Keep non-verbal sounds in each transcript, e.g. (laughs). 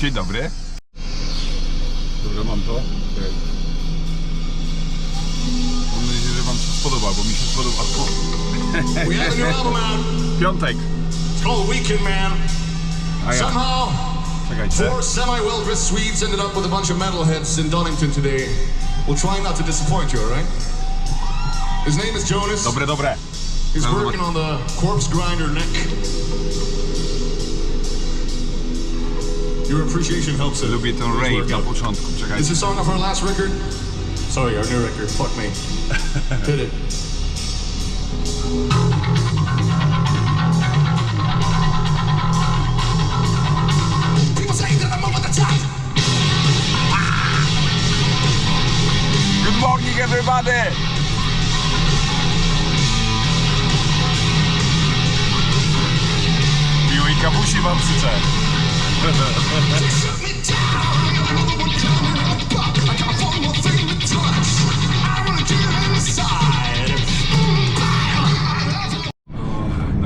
Słuchajcie, dzień dobry. Dobra, mam to. Mam nadzieję, że Wam się spodoba, bo mi się spodoba. We have a new album out. Piątek. It's called Weekend Man. A ja, Somehow, czekajcie. four semi-well-dressed Swedes ended up with a bunch of metalheads in Donington today. We'll try not to disappoint you, all right? His name is Jonas. Dobre, dobre. He's working on the corpse grinder neck. Your appreciation helps it. Lubię ten It's rave na początku, It's czekajcie. a song off our last record. Sorry, our new record. Fuck me. (laughs) Hit it. People say that I'm over the top. Good morning everybody! Miłej kawusi wam życzę.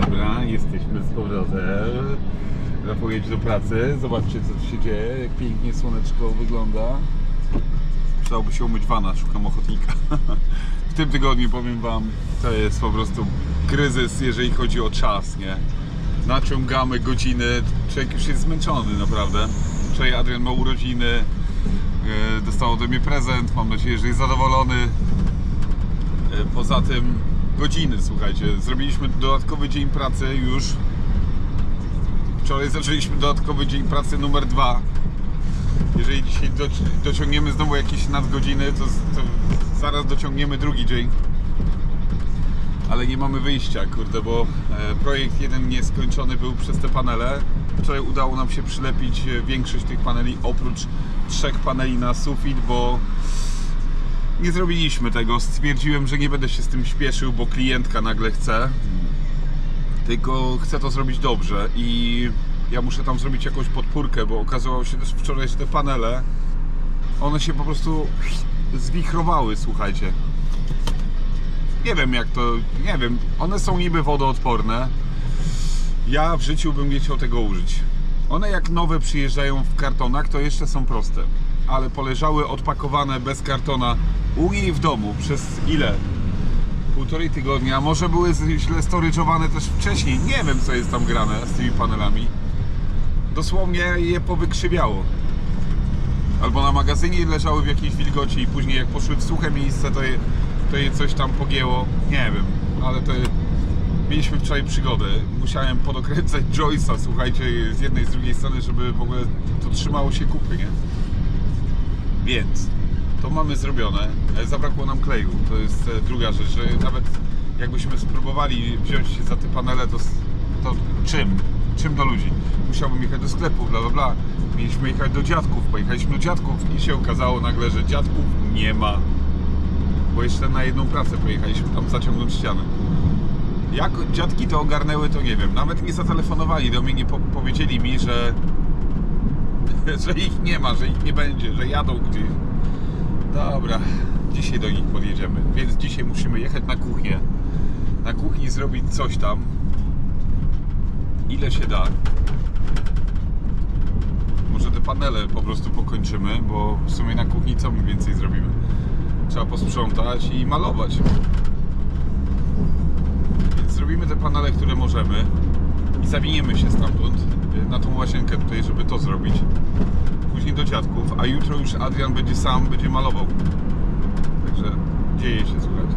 Dobra, jesteśmy z powrotem. Zapowiedź do pracy. Zobaczcie co tu się dzieje, jak pięknie słoneczko wygląda. Przydałoby się umyć wana, szukam ochotnika. (laughs) W tym tygodniu powiem wam, to jest po prostu kryzys, jeżeli chodzi o czas, nie? Naciągamy godziny, człowiek już jest zmęczony naprawdę. Wczoraj Adrian ma urodziny, e, dostał ode mnie prezent, mam nadzieję, że jest zadowolony. E, Poza tym godziny, słuchajcie, zrobiliśmy dodatkowy dzień pracy już. Wczoraj zaczęliśmy dodatkowy dzień pracy numer dwa. Jeżeli dzisiaj doci- dociągniemy znowu jakieś nadgodziny, to, to zaraz dociągniemy drugi dzień. Ale nie mamy wyjścia, kurde, bo e, projekt jeden nieskończony był przez te panele. Wczoraj udało nam się przylepić e, większość tych paneli, oprócz trzech paneli na sufit, bo nie zrobiliśmy tego. Stwierdziłem, że nie będę się z tym śpieszył, bo klientka nagle chce. Tylko chcę to zrobić dobrze i ja muszę tam zrobić jakąś podpórkę, bo okazało się też wczoraj, że te panele one się po prostu zwichrowały, słuchajcie. Nie wiem jak to, nie wiem, one są niby wodoodporne. Ja w życiu bym nie chciał tego użyć. One jak nowe przyjeżdżają w kartonach, to jeszcze są proste. Ale poleżały odpakowane bez kartona u niej w domu przez ile? Półtorej tygodnia. Może były źle storage'owane też wcześniej. Nie wiem co jest tam grane z tymi panelami. Dosłownie je powykrzywiało. Albo na magazynie leżały w jakiejś wilgoci i później jak poszły w suche miejsce, to je, je coś tam pogięło. Nie wiem, ale to mieliśmy wczoraj przygodę. Musiałem podokręcać Joyce'a, słuchajcie, z jednej i z drugiej strony, żeby w ogóle to trzymało się kupy, nie? Więc to mamy zrobione. E, Zabrakło nam kleju. To jest e, druga rzecz, że nawet jakbyśmy spróbowali wziąć się za te panele, to, to czym? Czym do ludzi? Musiałbym jechać do sklepu, bla bla bla. Mieliśmy jechać do dziadków, pojechaliśmy do dziadków i się okazało nagle, że dziadków nie ma. Bo jeszcze na jedną pracę pojechaliśmy tam zaciągnąć ścianę. Jak dziadki to ogarnęły, to nie wiem. Nawet nie zatelefonowali do mnie, nie po powiedzieli mi, że (laughs) że ich nie ma, że ich nie będzie, że jadą gdzieś. Dobra, dzisiaj do nich podjedziemy, więc dzisiaj musimy jechać na kuchnię. Na kuchni zrobić coś tam. Ile się da. Może te panele po prostu pokończymy, bo w sumie na kuchni co my więcej zrobimy? Trzeba posprzątać i malować. Więc zrobimy te panele, które możemy i zawiniemy się stamtąd y, na tą łazienkę tutaj, żeby to zrobić. Później do dziadków, a jutro już Adrian będzie sam, będzie malował. Także dzieje się, słuchajcie.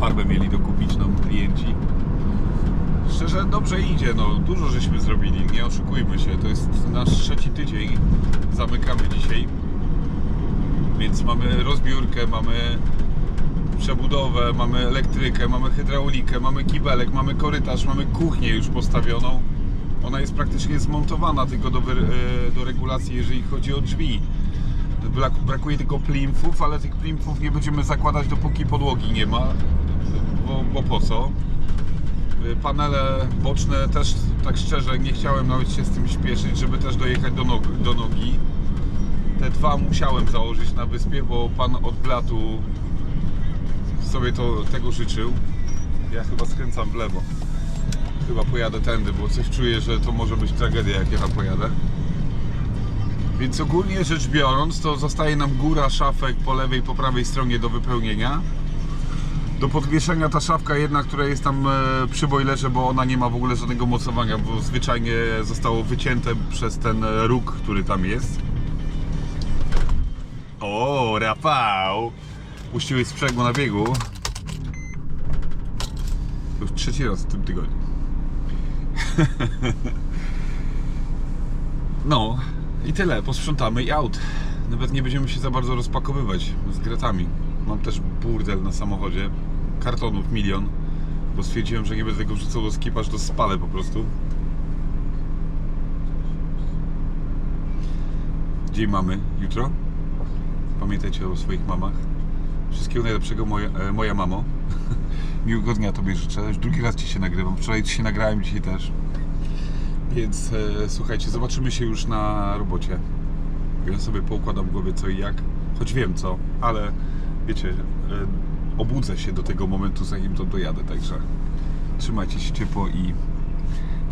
Farbę mieli dokupić nam klienci. Szczerze dobrze idzie, no dużo żeśmy zrobili, nie oszukujmy się. To jest nasz trzeci tydzień. Zamykamy dzisiaj. Więc mamy rozbiórkę, mamy przebudowę, mamy elektrykę, mamy hydraulikę, mamy kibelek, mamy korytarz, mamy kuchnię już postawioną. Ona jest praktycznie zmontowana tylko do, e, do regulacji, jeżeli chodzi o drzwi. Brak- Brakuje tylko plimfów, ale tych plimfów nie będziemy zakładać dopóki podłogi nie ma, bo, bo po co? E, Panele boczne też, tak szczerze, nie chciałem nawet się z tym śpieszyć, żeby też dojechać do, nog- do nogi. Te dwa musiałem założyć na wyspie, bo pan od blatu sobie to, tego życzył. Ja chyba skręcam w lewo. Chyba pojadę tędy, bo coś czuję, że to może być tragedia, jak ja tam pojadę. Więc ogólnie rzecz biorąc, to zostaje nam góra szafek po lewej po prawej stronie do wypełnienia. Do podwieszenia ta szafka jedna, która jest tam e, przy boilerze, bo ona nie ma w ogóle żadnego mocowania, bo zwyczajnie zostało wycięte przez ten e, róg, który tam jest. O, Rafał! Puściłeś sprzęgło na biegu. To już trzeci raz w tym tygodniu. (laughs) No i tyle, posprzątamy i out. Nawet nie będziemy się za bardzo rozpakowywać z gratami. Mam też burdel na samochodzie, kartonów milion, bo stwierdziłem, że nie będę tego wrzucał do skipa, to spalę po prostu. Dzień mamy jutro. Pamiętajcie o swoich mamach. Wszystkiego najlepszego, moja, e, moja mamo. (laughs) Miłego dnia Tobie życzę. Już drugi raz Ci się nagrywam. Wczoraj Ci się nagrałem, dzisiaj też. Więc e, słuchajcie, zobaczymy się już na robocie. Ja sobie poukładam w głowie co i jak. Choć wiem co, ale wiecie, e, obudzę się do tego momentu, zanim to dojadę. Także trzymajcie się ciepło i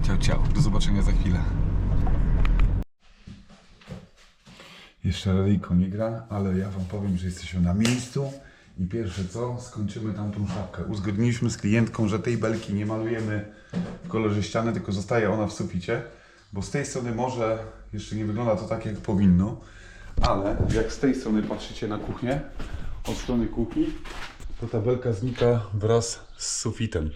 ciao, ciao. Do zobaczenia za chwilę. Jeszcze radyjko nie gra, ale ja Wam powiem, że jesteśmy na miejscu i pierwsze co, skończymy tamtą szafkę. Uzgodniliśmy z klientką, że tej belki nie malujemy w kolorze ściany, tylko zostaje ona w suficie, bo z tej strony może jeszcze nie wygląda to tak jak powinno, ale jak z tej strony patrzycie na kuchnię, od strony kuchni, to ta belka znika wraz z sufitem.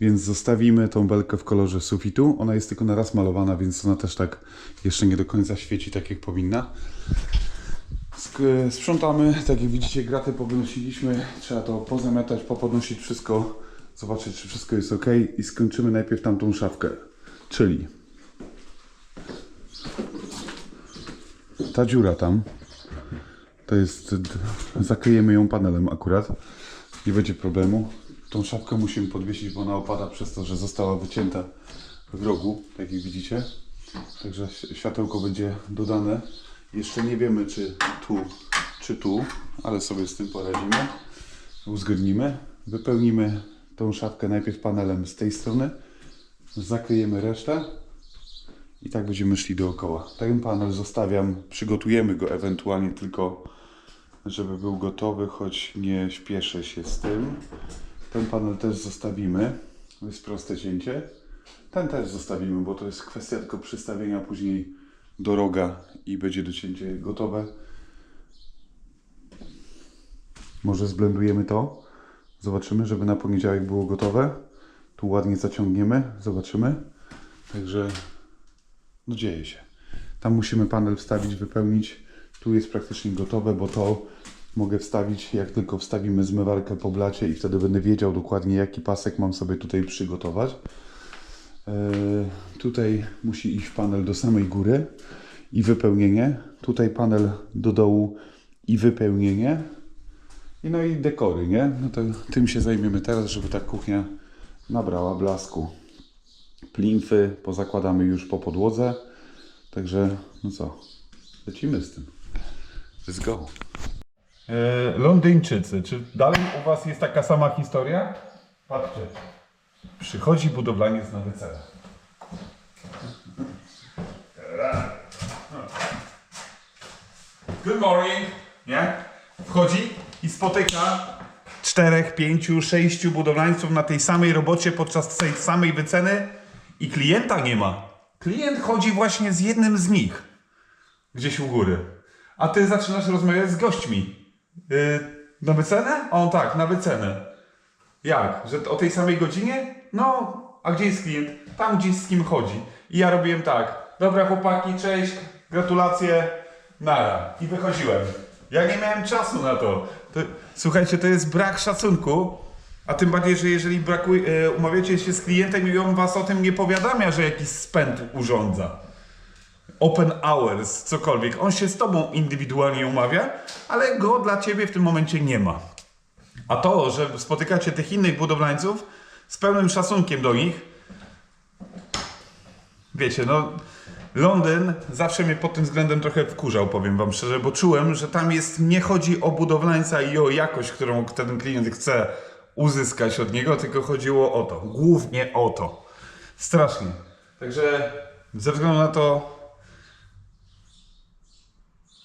Więc zostawimy tą belkę w kolorze sufitu. Ona jest tylko na raz malowana, więc ona też tak jeszcze nie do końca świeci tak jak powinna. Sprzątamy, tak jak widzicie, graty powynosiliśmy. Trzeba to pozamiatać, popodnosić wszystko, zobaczyć, czy wszystko jest ok i skończymy najpierw tamtą szafkę. Czyli ta dziura tam, to jest, zakryjemy ją panelem akurat, nie będzie problemu. Tą szafkę musimy podwiesić, bo ona opada przez to, że została wycięta w rogu, tak jak widzicie. Także światełko będzie dodane. Jeszcze nie wiemy, czy tu, czy tu, ale sobie z tym poradzimy. Uzgodnimy. Wypełnimy tą szafkę najpierw panelem z tej strony. Zakryjemy resztę. I tak będziemy szli dookoła. Ten panel zostawiam, przygotujemy go ewentualnie tylko, żeby był gotowy, choć nie śpieszę się z tym. Ten panel też zostawimy. To jest proste cięcie. Ten też zostawimy, bo to jest kwestia tylko przystawienia później do roga i będzie docięcie gotowe. Może zblendujemy to. Zobaczymy, żeby na poniedziałek było gotowe. Tu ładnie zaciągniemy. Zobaczymy. Także no dzieje się. Tam musimy panel wstawić, wypełnić. Tu jest praktycznie gotowe, bo to mogę wstawić, jak tylko wstawimy zmywarkę po blacie i wtedy będę wiedział dokładnie, jaki pasek mam sobie tutaj przygotować. E, Tutaj musi iść panel do samej góry i wypełnienie. Tutaj panel do dołu i wypełnienie. I no i dekory, nie? No to tym się zajmiemy teraz, żeby ta kuchnia nabrała blasku. Plimfy pozakładamy już po podłodze. Także, no co, lecimy z tym. Let's go. E, Londyńczycy, czy dalej u Was jest taka sama historia? Patrzcie. Przychodzi budowlaniec na wycenę. Good morning. Nie? Wchodzi i spotyka czterech, pięciu, sześciu budowlańców na tej samej robocie podczas tej samej wyceny i klienta nie ma. Klient chodzi właśnie z jednym z nich. Gdzieś u góry. A ty zaczynasz rozmawiać z gośćmi. Yy, na wycenę? O tak, na wycenę. Jak? Że o tej samej godzinie? No, a gdzie jest klient? Tam gdzieś z kim chodzi. I ja robiłem tak. Dobra chłopaki, cześć, gratulacje, nara. I wychodziłem. Ja nie miałem czasu na to. to słuchajcie, to jest brak szacunku. A tym bardziej, że jeżeli brakuje, e, umawiacie się z klientem i on was o tym nie powiadamia, że jakiś spęd urządza. Open hours, cokolwiek. On się z tobą indywidualnie umawia, ale go dla ciebie w tym momencie nie ma. A to, że spotykacie tych innych budowlańców z pełnym szacunkiem do nich, wiecie, no Londyn zawsze mnie pod tym względem trochę wkurzał, powiem wam szczerze, bo czułem, że tam jest, nie chodzi o budowlańca i o jakość, którą ten klient chce uzyskać od niego, tylko chodziło o to, głównie o to. Strasznie. Także ze względu na to,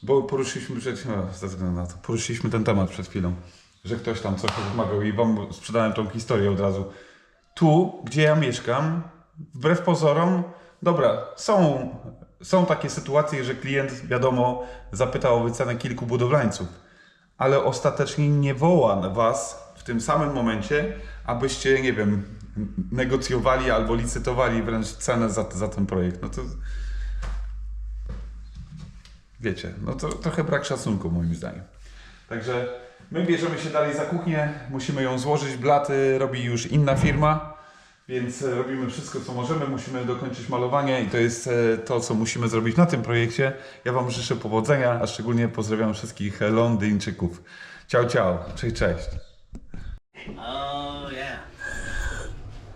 bo poruszyliśmy przed ze względu na to, poruszyliśmy ten temat przed chwilą, że ktoś tam coś wymagał i wam sprzedałem tą historię od razu. Tu, gdzie ja mieszkam, wbrew pozorom, dobra, są, są takie sytuacje, że klient, wiadomo, zapytał o wycenę kilku budowlańców, ale ostatecznie nie woła was w tym samym momencie, abyście, nie wiem, negocjowali albo licytowali wręcz cenę za, za ten projekt. No to wiecie, no to trochę brak szacunku moim zdaniem. Także my bierzemy się dalej za kuchnię, musimy ją złożyć, blaty robi już inna firma, więc e, robimy wszystko co możemy, musimy dokończyć malowanie i to jest e, to, co musimy zrobić na tym projekcie. Ja Wam życzę powodzenia, a szczególnie pozdrawiam wszystkich Londyńczyków. Ciao, ciao, cześć, cześć. Oh, yeah.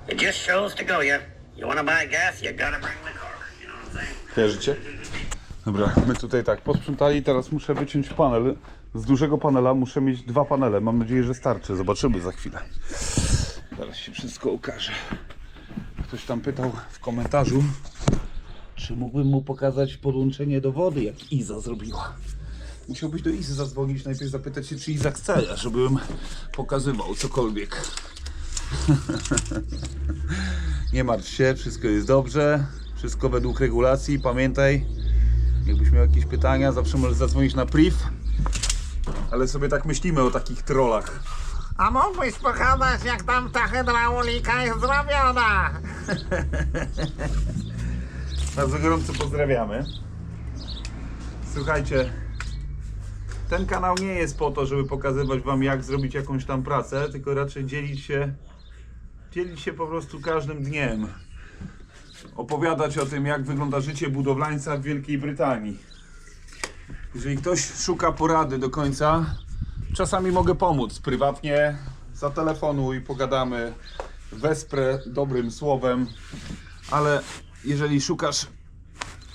It just shows to go, yeah. You wanna buy gas, you gotta bring the car. You know what I'm saying? Kojarzycie? Dobra, my tutaj tak posprzątali, teraz muszę wyciąć panel. Z dużego panela muszę mieć dwa panele. Mam nadzieję, że starczy. Zobaczymy za chwilę. Zaraz się wszystko okaże. Ktoś tam pytał w komentarzu, czy mógłbym mu pokazać podłączenie do wody, jak Iza zrobiła. Musiałbyś do Izy zadzwonić, najpierw zapytać się, czy Iza chce, żebym pokazywał cokolwiek. (laughs) Nie martw się, wszystko jest dobrze. Wszystko według regulacji. Pamiętaj, jakbyś miał jakieś pytania, zawsze możesz zadzwonić na priv. Ale sobie tak myślimy o takich trollach. A mógłbyś pokazać, jak tam ta hydraulika jest zrobiona? (laughs) Bardzo gorąco pozdrawiamy. Słuchajcie, ten kanał nie jest po to, żeby pokazywać wam jak zrobić jakąś tam pracę, tylko raczej dzielić się dzielić się po prostu każdym dniem. Opowiadać o tym jak wygląda życie budowlańca w Wielkiej Brytanii. Jeżeli ktoś szuka porady do końca, czasami mogę pomóc prywatnie, zatelefonuj, pogadamy, wesprę dobrym słowem, ale jeżeli szukasz,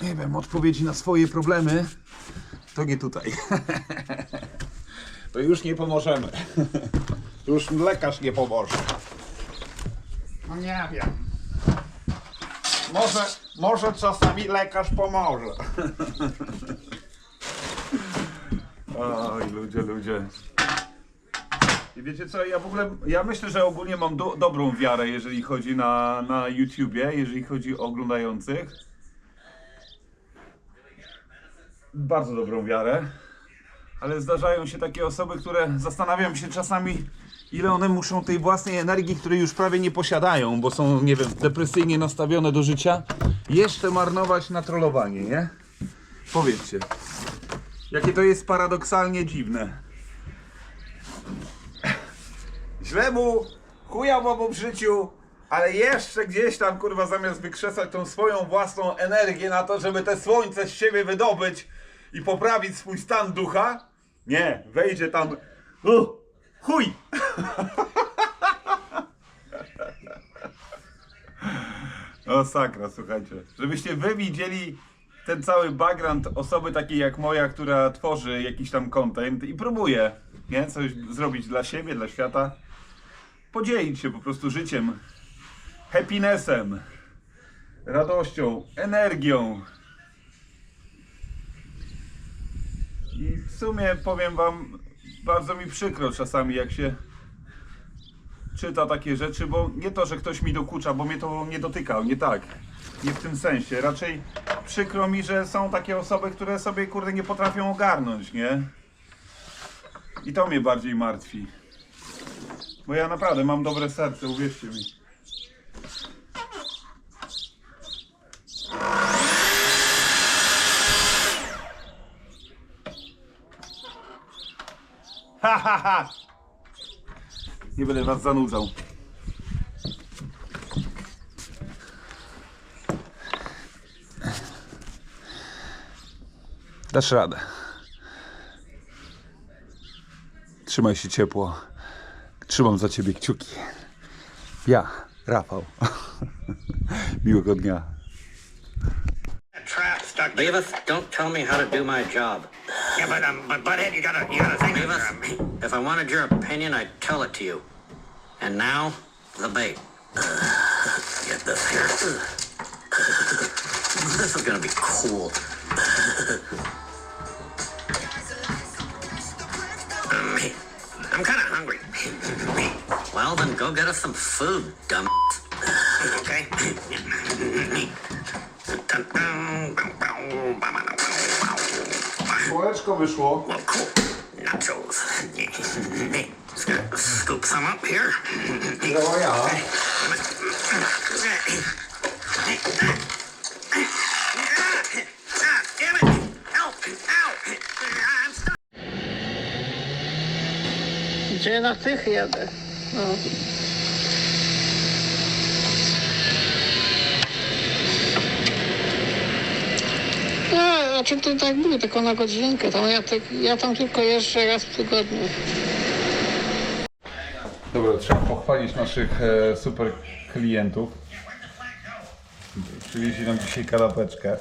nie wiem, odpowiedzi na swoje problemy, to nie tutaj. (laughs) to już nie pomożemy. (laughs) już lekarz nie pomoże. No nie wiem. Może, może czasami lekarz pomoże. Oj, ludzie, ludzie. I wiecie co, ja w ogóle, ja myślę, że ogólnie mam do, dobrą wiarę, jeżeli chodzi na, na YouTubie, jeżeli chodzi o oglądających. Bardzo dobrą wiarę. Ale zdarzają się takie osoby, które zastanawiam się czasami, ile one muszą tej własnej energii, której już prawie nie posiadają, bo są, nie wiem, depresyjnie nastawione do życia, jeszcze marnować na trollowanie, nie? Powiedzcie. Jakie to jest paradoksalnie dziwne. Źle mu, chujowo mu w życiu, ale jeszcze gdzieś tam, kurwa, zamiast wykrzesać tą swoją własną energię na to, żeby te słońce z siebie wydobyć i poprawić swój stan ducha, nie, wejdzie tam, o, chuj! O sakra, słuchajcie. Żebyście wy widzieli ten cały background osoby takiej jak moja, która tworzy jakiś tam content i próbuje, nie? Coś zrobić dla siebie, dla świata. Podzielić się po prostu życiem, happinessem, radością, energią. I w sumie powiem wam, bardzo mi przykro czasami jak się czyta takie rzeczy, bo nie to, że ktoś mi dokucza, bo mnie to nie dotyka, nie tak. Nie w tym sensie. Raczej przykro mi, że są takie osoby, które sobie kurde nie potrafią ogarnąć, nie? I to mnie bardziej martwi. Bo ja naprawdę mam dobre serce, uwierzcie mi. Ha ha ha! Nie będę was zanudzał. Dasz radę. Trzymaj się ciepło. Trzymam za ciebie kciuki. Ja, Rafał. (laughs) Miłego dnia. Beavis, don't tell me how to do my job. Yeah, but um, but butthead, you gotta you gotta think. Beavis, um, if I wanted your opinion, I'd tell it to you. And now, the bait. (sighs) get this here. (sighs) This is gonna be cool. (sighs) Um, I'm kind of hungry. (laughs) Well, then go get us some food, dumb. Okay. Wyszło. Well, cool. Nachos. Just gonna scoop some up here. Działa ja. Ah, damn it! Help! Ow! I'm stuck. Gdzie na tych jedę? No. No, a czy to tak było, tylko na godzinkę, to ja, tak, ja tam tylko jeżdżę raz w tygodniu. Dobra, trzeba pochwalić naszych e, super klientów. Przywieźli nam dzisiaj kanapeczkę.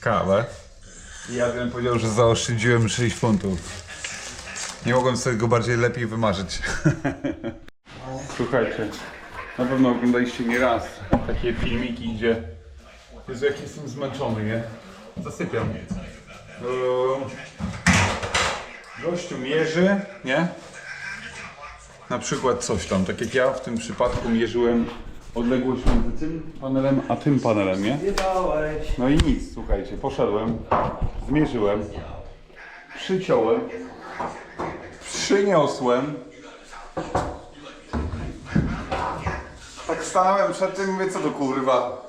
Kawę. I Adrian powiedział, że zaoszczędziłem 6 funtów. Nie mogłem sobie go bardziej lepiej wymarzyć. (laughs) Słuchajcie, na pewno oglądaliście nie raz takie filmiki, gdzie Jezu, jak jestem zmęczony, nie? Zasypiam. Eee, Gościu mierzy, nie? Na przykład coś tam, tak jak ja w tym przypadku mierzyłem odległość między tym panelem a tym panelem, nie? No i nic, słuchajcie, poszedłem, zmierzyłem, przyciąłem, przyniosłem. Stanąłem przed tym, mówię, co to kurwa?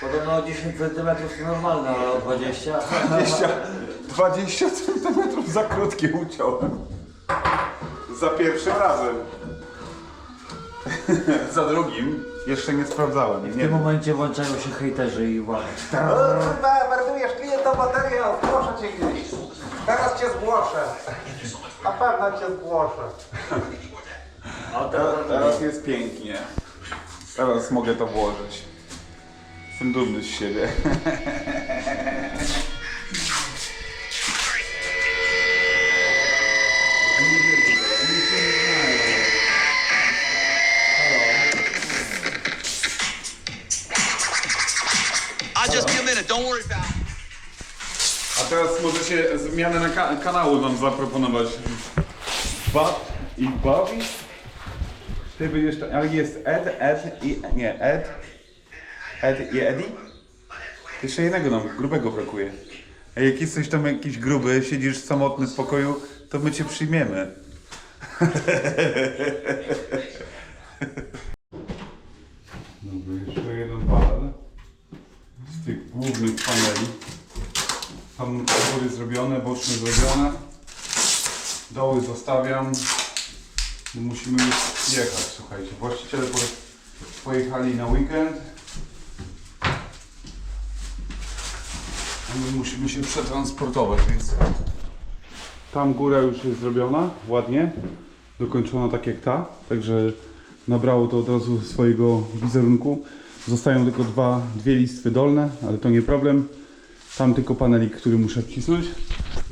Podobno 10 cm to normalne, ale o 20. 20, 20 cm za krótkie uciąłem. Za pierwszym razem. (laughs) za drugim jeszcze nie sprawdzałem. W Nie tym momencie włączają się hejterzy i łamy. Marnujesz klienta materiał, zgłoszę cię gdzieś. Teraz cię zgłoszę. Na pewno cię zgłoszę. (laughs) Teraz, teraz jest pięknie. Teraz mogę to włożyć. Jestem dumny z siebie. A teraz możecie zmianę na ka- kanału nam zaproponować. Bab i Bobby? Ty będziesz, ta- ale jest Ed, Ed i, nie, Ed, Ed i Eddie? Jeszcze jednego nam, grubego brakuje. A jak jesteś tam jakiś gruby, siedzisz samotny w pokoju, to my cię przyjmiemy. (laughs) Dobra, jeszcze jeden panel z tych głównych paneli. Tam góry zrobione, boczne zrobione. Doły zostawiam. Musimy już jechać, słuchajcie. Właściciele po, pojechali na weekend. My musimy się przetransportować, więc tam góra już jest zrobiona, ładnie. Dokończona tak jak ta, także nabrało to od razu swojego wizerunku. Zostają tylko dwa, dwie listwy dolne, ale to nie problem. Tam tylko panelik, który muszę wcisnąć.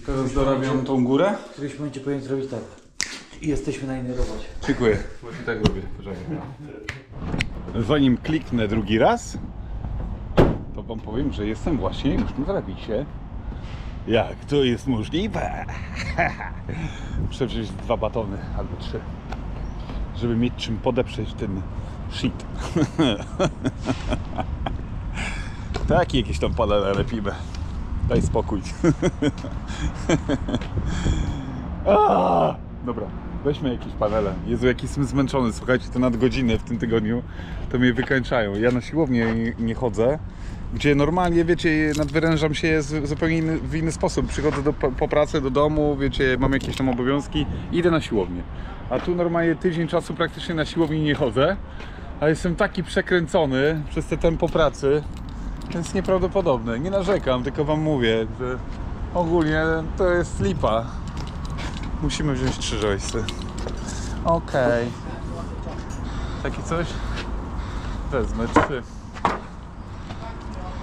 Teraz dorabiam tą górę. W którymś momencie powinien zrobić tak. I jesteśmy na innej robocie. Dziękuję. Właśnie tak robię. Poczekaj. Zanim kliknę drugi raz, to wam powiem, że jestem właśnie już na zapisie. Jak to jest możliwe? (laughs) Muszę wziąć dwa batony albo trzy, żeby mieć czym podeprzeć ten shit. (laughs) Tak, jakieś tam panele lepimy. Daj spokój. (laughs) A, Dobra, weźmy jakieś panele. Jezu, jaki jestem zmęczony. Słuchajcie, te nadgodziny w tym tygodniu to mnie wykańczają. Ja na siłownię nie, chodzę, gdzie normalnie, wiecie, nadwyrężam się zupełnie inny, w inny sposób. Przychodzę do, po pracę do domu, wiecie, mam jakieś tam obowiązki, idę na siłownię. A tu normalnie tydzień czasu praktycznie na siłowni nie chodzę, a jestem taki przekręcony przez te tempo pracy, to jest nieprawdopodobne. Nie narzekam, tylko wam mówię, że ogólnie to jest lipa. Musimy wziąć trzy joysy. Okej. Taki coś? Wezmę trzy.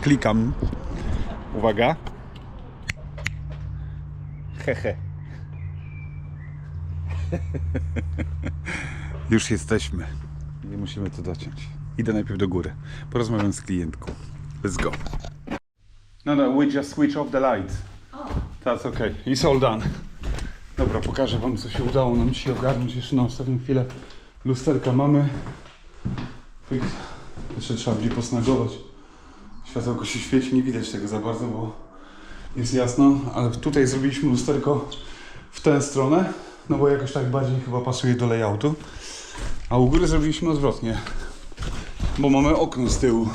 Klikam. Uwaga. Hehe. (laughs) Już jesteśmy. Nie musimy to dociąć. Idę najpierw do góry. Porozmawiam z klientką. Let's go. No, no, we just switch off the lights. That's okay. It's all done. Dobra, pokażę wam, co się udało nam dzisiaj ogarnąć. Jeszcze na ostatnią chwilę lusterka mamy. Jeszcze trzeba będzie posnagować. Światełko się świeci, nie widać tego za bardzo, bo jest jasno, ale tutaj zrobiliśmy lusterko w tę stronę, no bo jakoś tak bardziej chyba pasuje do layoutu. A u góry zrobiliśmy odwrotnie, bo mamy okno z tyłu.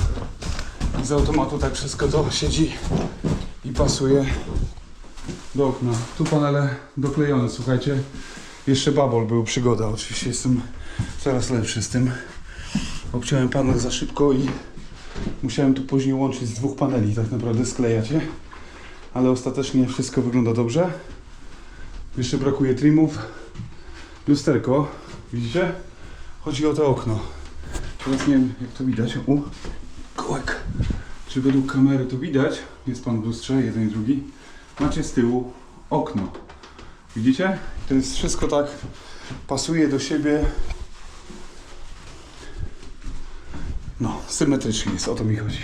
I z automatu tak wszystko to siedzi i pasuje do okna. Tu panele doklejone, słuchajcie. Jeszcze babol był przygoda, oczywiście jestem coraz lepszy z tym. Obciąłem panel za szybko i musiałem to później łączyć z dwóch paneli, tak naprawdę sklejać je. Ale ostatecznie wszystko wygląda dobrze. Jeszcze brakuje trimów. Lusterko, widzicie? Chodzi o to okno. Teraz nie wiem jak to widać. U, kołek. Czy według kamery to widać? Jest pan w lustrze, jeden i drugi. Macie z tyłu okno. Widzicie? To jest wszystko tak, pasuje do siebie. No, symetrycznie jest, o to mi chodzi.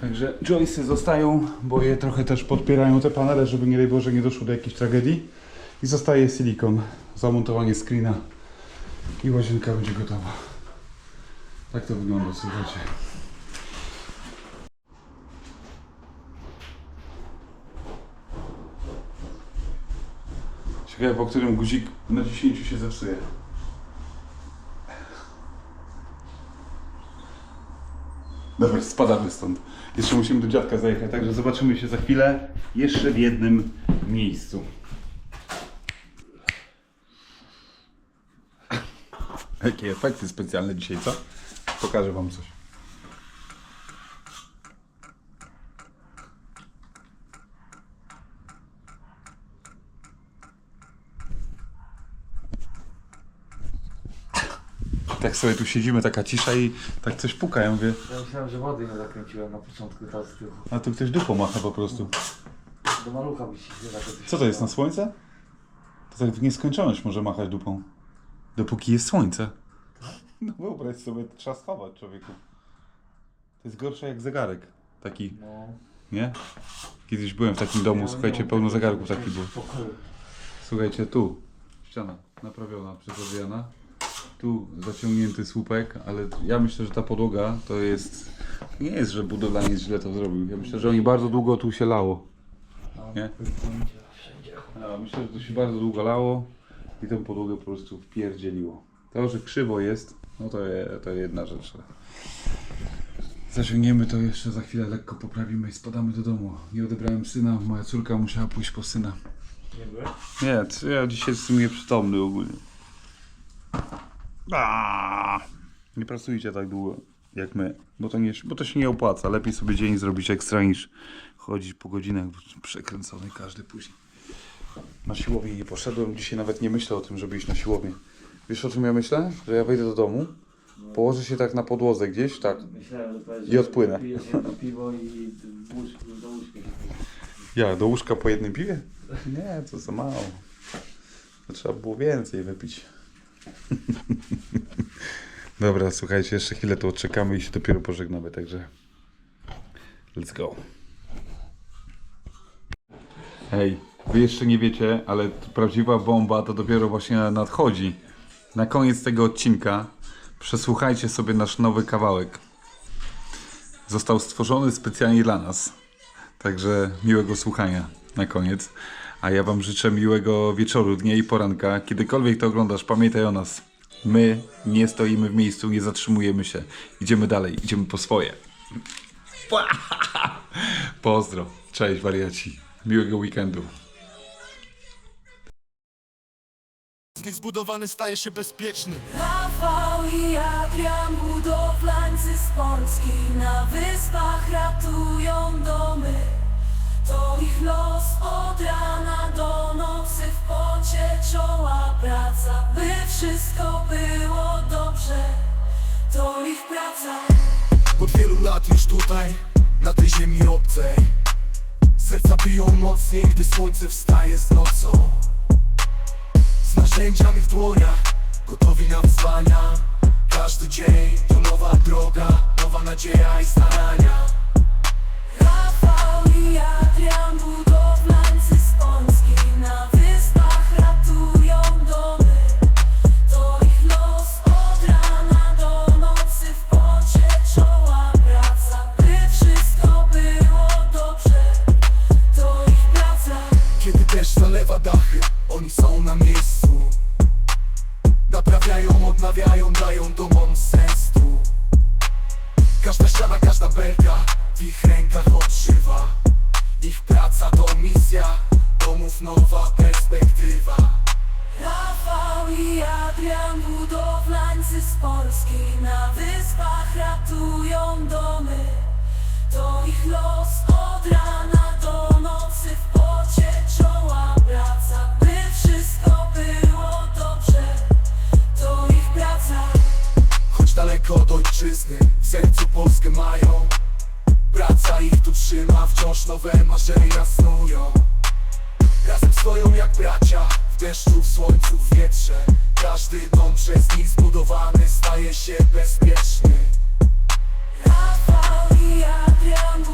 Także joysy zostają, bo je trochę też podpierają te panele, żeby nie daj Boże nie doszło do jakiejś tragedii. I zostaje silikon, zamontowanie screena i łazienka będzie gotowa. Tak to wygląda, słuchajcie. Ciekawe, po którym guzik naciśnięciu się zepsuje. Dobra, spadamy stąd. Jeszcze musimy do dziadka zajechać, także zobaczymy się za chwilę jeszcze w jednym miejscu. Jakie efekty specjalne dzisiaj, co? Pokażę wam coś. Sobie tu siedzimy, taka cisza i tak coś puka. Ja mówię, Ja myślałem, że wody nie zakręciłem na początku teraz z tyłu. a tu ktoś dupą macha po prostu. Do malucha by się tak Co to jest, na słońce? To tak w nieskończoność może machać dupą. Dopóki jest słońce. No wyobraź sobie, trzeba schować człowieku. To jest gorsze jak zegarek. Taki, No. nie? Kiedyś byłem w takim domu, słuchajcie, pełno zegarków takich było. Pokoju. Słuchajcie, tu ściana naprawiona przez Adriana. Tu zaciągnięty słupek, ale ja myślę, że ta podłoga to jest... Nie jest, że budowlaniec źle to zrobił. Ja myślę, że oni bardzo długo tu się lało. Nie? Ja myślę, że to się bardzo długo lało i tę podłogę po prostu wpierdzieliło. To, że krzywo jest, no to, je, to jedna rzecz. Zaciągniemy to jeszcze za chwilę, lekko poprawimy i spadamy do domu. Nie odebrałem syna, moja córka musiała pójść po syna. Nie byłem? Nie, ja dzisiaj jestem nieprzytomny ogólnie. Aaaa! Nie pracujcie tak długo jak my, bo to, nie, bo to się nie opłaca. Lepiej sobie dzień zrobić ekstra niż chodzić po godzinach przekręcony każdy później. Na siłownię nie poszedłem, dzisiaj nawet nie myślę o tym, żeby iść na siłownię. Wiesz o czym ja myślę? Że ja wejdę do domu, położę się tak na podłodze gdzieś, tak, Myślałem, że I odpłynę. Pijesz jedno piwo i w łóżku, do łóżka. Ja, do łóżka po jednym piwie? Nie, to za mało. To trzeba było więcej wypić. (laughs) Dobra, słuchajcie, jeszcze chwilę to odczekamy i się dopiero pożegnamy, także let's go. Hej, wy jeszcze nie wiecie, ale prawdziwa bomba to dopiero właśnie nadchodzi. Na koniec tego odcinka przesłuchajcie sobie nasz nowy kawałek. Został stworzony specjalnie dla nas. Także miłego słuchania na koniec. A ja Wam życzę miłego wieczoru, dnia i poranka. Kiedykolwiek to oglądasz, pamiętaj o nas. My nie stoimy w miejscu, nie zatrzymujemy się. Idziemy dalej, idziemy po swoje. (laughs) Pozdro. Cześć wariaci. Miłego weekendu. Nich zbudowany staje się bezpieczny. Rafał i Adrian, budowlańcy z Polski Na wyspach ratują domy To ich los od rana do nocy W pocie czoła praca By wszystko było dobrze. To ich praca. Od wielu lat już tutaj, na tej ziemi obcej. Serca biją mocniej, gdy słońce wstaje z nocą. Znasz narzędziami w dłoniach Gotowi na wyzwania. Każdy dzień to nowa droga Nowa nadzieja i starania Rafał i praca to misja Domów nowa perspektywa. Rafał i Adrian, budowlańcy z Polski Na wyspach ratują domy. To ich los od rana do nocy W pocie czoła praca By wszystko było dobrze. To ich praca. Choć daleko od ojczyzny W sercu Polskę mają Praca ich tu trzyma, wciąż nowe marzenia snują. Razem stoją jak bracia, w deszczu, w słońcu, w wietrze. Każdy dom przez nich zbudowany staje się bezpieczny. Rafał i Adrian